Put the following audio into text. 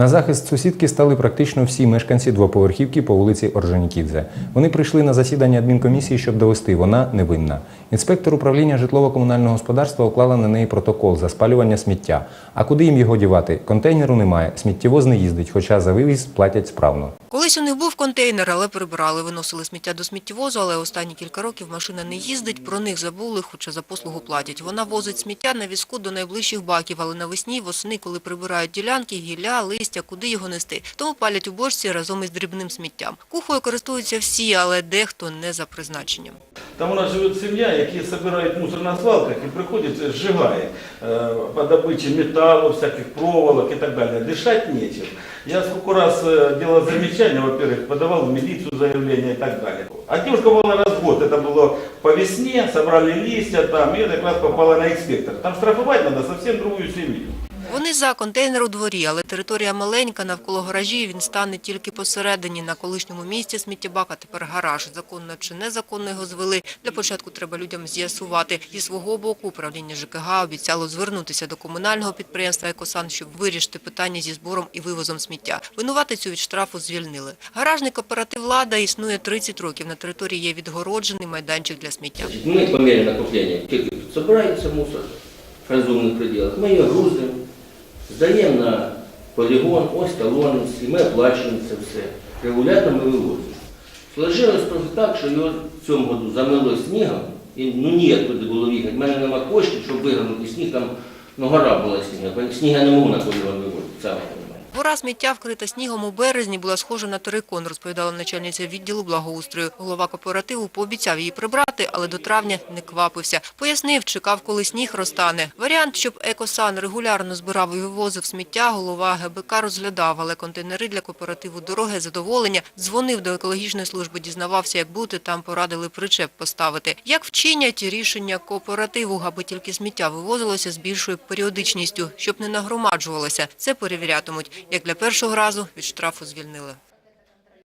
На захист сусідки стали практично всі мешканці двоповерхівки по вулиці Орджонікідзе. Вони прийшли на засідання адмінкомісії, щоб довести, вона невинна. Інспектор управління житлово-комунального господарства уклала на неї протокол за спалювання сміття. А куди їм його дівати? Контейнеру немає, сміттєвоз не їздить, хоча за вивіз платять справно. Колись у них був контейнер, але прибирали, виносили сміття до сміттєвозу, але останні кілька років машина не їздить, про них забули, хоча за послугу платять. Вона возить сміття на візку до найближчих баків, але навесні, восени, коли прибирають ділянки, гілля, листя, куди його нести. Тому палять у бочці разом із дрібним сміттям. Кухою користуються всі, але дехто не за призначенням. Там у нас живе сім'я, які збирають мусор на свалках і приходять, зжигає е, по добичі металу, всяких проволок і так далі. Дишати нечем. Я сколько раз е, делал замечания, во-первых, подавал в милицию заявление и так далее. А девушка была раз в год, это было по весне, собрали листья там, и как раз попала на инспектор. Там штрафовать надо совсем другую семью. Вони за контейнер у дворі, але територія маленька, навколо гаражі він стане тільки посередині. На колишньому місці сміттєбак, а тепер гараж. Законно чи незаконно його звели. Для початку треба людям з'ясувати. Зі свого боку управління ЖКГ обіцяло звернутися до комунального підприємства «Екосан», щоб вирішити питання зі збором і вивозом сміття. Винуватицю від штрафу звільнили. Гаражний кооператив «Лада» існує 30 років. На території є відгороджений майданчик для сміття. Значит, мы по мере накопления, как тут собирается мусор в разумных пределах, мы ее грузим, сдаем на полігон, ось талон, і ми оплачуємо це все. Регулярно ми вивозимо. Сложилось просто так, що його в цьому году замило снігом, і ну ніяк туди було їхати. У мене нема коштів, щоб вигорнути сніг, там ну, гора була сніга. Сніга не можна на полігон вивозити. Гора сміття, вкрита снігом у березні, була схожа на терикон, розповідала начальниця відділу благоустрою. Голова кооперативу пообіцяв її прибрати, але до травня не квапився. Пояснив, чекав, коли сніг розтане. Варіант, щоб екосан регулярно збирав і вивозив сміття, голова ГБК розглядав, але контейнери для кооперативу дороги задоволення. Дзвонив до екологічної служби, дізнавався, як бути, там порадили причеп поставити. Як вчинять рішення кооперативу, аби тільки сміття вивозилося з більшою періодичністю, щоб не нагромаджувалося. Це перевірятимуть. Як для першого разу від штрафу звільнили.